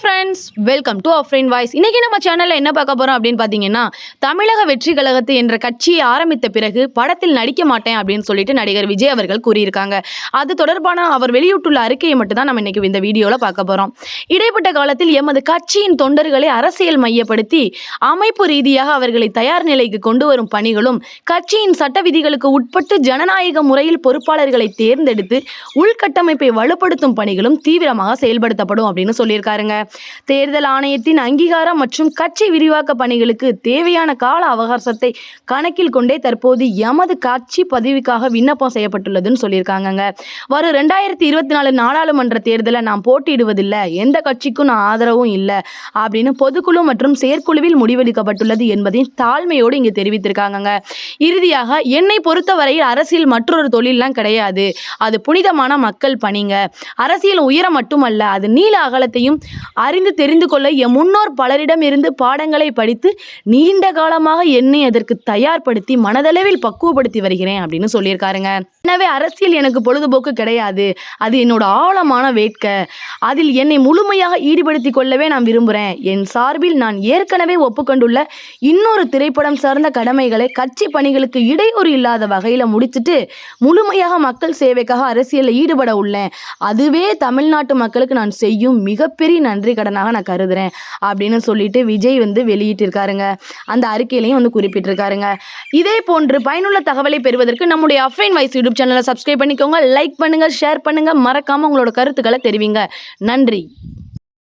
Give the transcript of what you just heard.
Friends welcome to அஃப்ரெயின் voice இன்றைக்கி நம்ம சேனலில் என்ன பார்க்க போகிறோம் அப்படின்னு பார்த்தீங்கன்னா தமிழக வெற்றி கழகத்து என்ற கட்சியை ஆரம்பித்த பிறகு படத்தில் நடிக்க மாட்டேன் அப்படின்னு சொல்லிட்டு நடிகர் விஜய் அவர்கள் கூறியிருக்காங்க. அது தொடர்பான அவர் வெளியிட்டுள்ள அறிக்கையை மட்டும் தான் நம்ம இன்றைக்கி இந்த வீடியோவில் பார்க்க போகிறோம் இடைப்பட்ட காலத்தில் எமது கட்சியின் தொண்டர்களை அரசியல் மையப்படுத்தி அமைப்பு ரீதியாக அவர்களை தயார் நிலைக்கு கொண்டு வரும் பணிகளும் கட்சியின் சட்ட விதிகளுக்கு உட்பட்டு ஜனநாயக முறையில் பொறுப்பாளர்களை தேர்ந்தெடுத்து உள்கட்டமைப்பை வலுப்படுத்தும் பணிகளும் தீவிரமாக செயல்படுத்தப்படும் அப்படின்னு சொல்லியிருக்காருங்க. தேர்தல் ஆணையத்தின் அங்கீகாரம் மற்றும் கட்சி விரிவாக்க பணிகளுக்கு தேவையான கால அவகாசத்தை கணக்கில் கொண்டே தற்போது எமது கட்சி பதவிக்காக விண்ணப்பம் செய்யப்பட்டுள்ளதுன்னு சொல்லியிருக்காங்கங்க. வரும் ரெண்டாயிரத்தி இருபத்தி நாலு நாடாளுமன்ற தேர்தலை நான் போட்டியிடுவதில்லை. எந்த கட்சிக்கும் நான் ஆதரவும் இல்லை அப்படின்னு பொதுக்குழு மற்றும் செயற்குழுவில் முடிவெடுக்கப்பட்டுள்ளது என்பதையும் தாழ்மையோடு இங்கு தெரிவித்திருக்காங்கங்க. இறுதியாக என்னை பொறுத்தவரையில் அரசியல் மற்றொரு தொழிலெலாம் கிடையாது. அது புனிதமான மக்கள் பணிங்க. அரசியல் உயரம் மட்டுமல்ல அது நீல அகலத்தையும் அறிந்து தெரிந்து கொள்ள என் முன்னோர் பலரிடம் இருந்து பாடங்களை படித்து நீண்ட காலமாக என்னை அதற்கு தயார்படுத்தி மனதளவில் பக்குவப்படுத்தி வருகிறேன் அப்படின்னு சொல்லியிருக்காருங்க. எனவே அரசியல் எனக்கு பொழுதுபோக்கு கிடையாது. அது என்னோட ஆழமான வேட்க. அதில் என்னை முழுமையாக ஈடுபடுத்திக் கொள்ளவே நான் விரும்புகிறேன் என் சார்பில் நான் ஏற்கனவே ஒப்புக்கொண்டுள்ள இன்னொரு திரைப்படம் சார்ந்த கடமைகளை கட்சி பணிகளுக்கு இடையூறு இல்லாத வகையில் முடிச்சிட்டு முழுமையாக மக்கள் சேவைக்காக அரசியலில் ஈடுபட உள்ளேன். அதுவே தமிழ்நாட்டு மக்களுக்கு நான் செய்யும் மிகப்பெரிய நன்றி. கடனாக நான் கருதுறேன் அப்படின்னு சொல்லிட்டு விஜய் வந்து வெளியிட்டிருக்காருங்க. அந்த அறிக்கையிலையும் வந்து குறிப்பிட்டிருக்காருங்க. இதே போன்று பயனுள்ள தகவலை பெறுவதற்கு நம்முடைய அஃபைன் வைஸ் யூடியூப் சேனலை சப்ஸ்கிரைப் பண்ணிக்கோங்க. லைக் பண்ணுங்கள் ஷேர் பண்ணுங்கள் மறக்காமல் உங்களோட கருத்துக்களை தெரிவிங்க. நன்றி.